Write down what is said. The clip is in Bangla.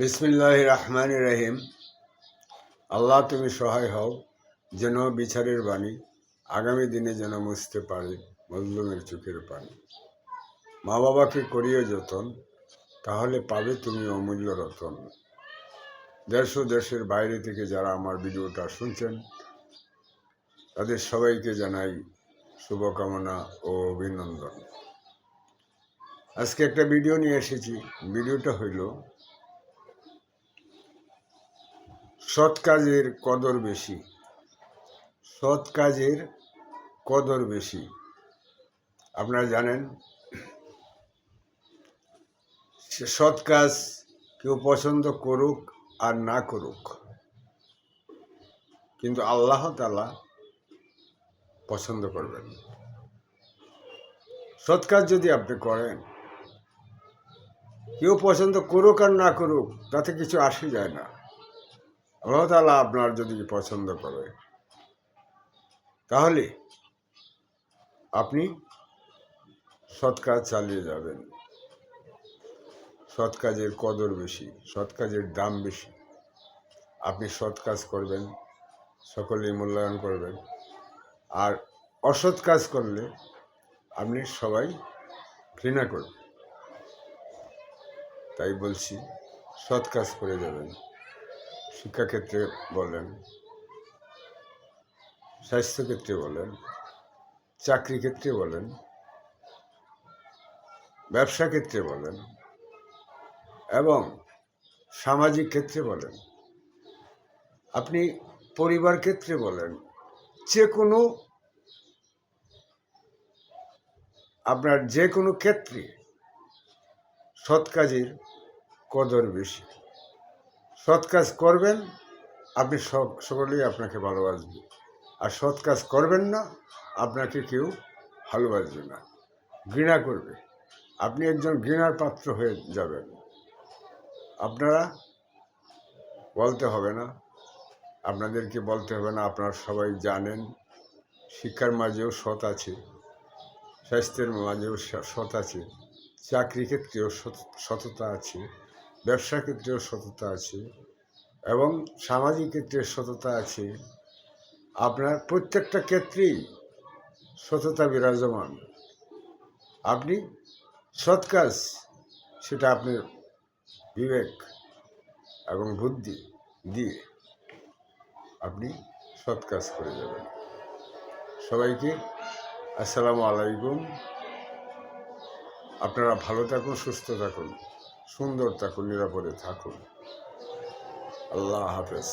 বিসমিল্লাহ রহমান রহিম আল্লাহ, তুমি সহায় হও, যেন বিচারের বাণী আগামী দিনে যেন মুছতে পারে, মজলুমের চোখের পানি। মা বাবাকে করিও যতন, তাহলে পাবে তুমি অমূল্য রতন। দেশ ও দেশের বাইরে থেকে যারা আমার ভিডিওটা শুনছেন, তাদের সবাইকে জানাই শুভকামনা ও অভিনন্দন। আজকে একটা ভিডিও নিয়ে এসেছি। ভিডিওটা হইল সৎ কাজের কদর বেশি। সৎ কাজের কদর বেশি। আপনারা জানেন সৎ কাজ কেউ পছন্দ করুক আর না করুক। কিন্তু আল্লাহ তালা পছন্দ করবেন। সৎ কাজ যদি আপনি করেন, কেউ পছন্দ করুক আর না করুক, তাতে কিছু আসে যায় না। আল্লাহ তালা আপনার যদি পছন্দ করে, তাহলে আপনি সৎ কাজ চালিয়ে যাবেন। সৎ কাজের কদর বেশি, সৎ কাজের দাম বেশি। আপনি সৎ কাজ করবেন, সকলেই মূল্যায়ন করবেন। আর অসৎ কাজ করলে আপনি সবাই ঘৃণা করবেন। তাই বলছি, সৎ কাজ করে যাবেন। শিক্ষাক্ষেত্রে বলেন স্বাস্থ্যক্ষেত্রে বলেন, চাকরি ক্ষেত্রে বলেন, ব্যবসা ক্ষেত্রে বলেন এবং সামাজিক ক্ষেত্রে বলেন, আপনি পরিবার ক্ষেত্রে বলেন যে কোনো আপনার যে কোনো ক্ষেত্রে সৎ কাজের কদর বেশি। সৎ কাজ করবেন, আপনি সব সকলেই আপনাকে ভালোবাসবে। আর সৎ কাজ করবেন না, আপনাকে কেউ ভালোবাসবে না। ঘৃণা করবে। আপনি একজন ঘৃণার পাত্র হয়ে যাবেন। আপনারা বলতে হবে না। আপনাদেরকে বলতে হবে না, আপনারা সবাই জানেন। শিক্ষার মাঝেও সৎ আছে, স্বাস্থ্যের মাঝেও সৎ আছে চাকরি ক্ষেত্রেও সততা আছে। ব্যবসা ক্ষেত্রেও সততা আছে এবং সামাজিক ক্ষেত্রে সততা আছে। আপনার প্রত্যেকটা ক্ষেত্রেই সততা বিরাজমান। আপনি সৎ কাজ, সেটা আপনার বিবেক এবং বুদ্ধি দিয়ে আপনি সৎ কাজ করে যাবেন। সবাইকে আসসালামু আলাইকুম। আপনারা ভালো থাকুন, সুস্থ থাকুন। সুন্দর থাকুন নিরাপদে থাকুন। আল্লাহ হাফেজ।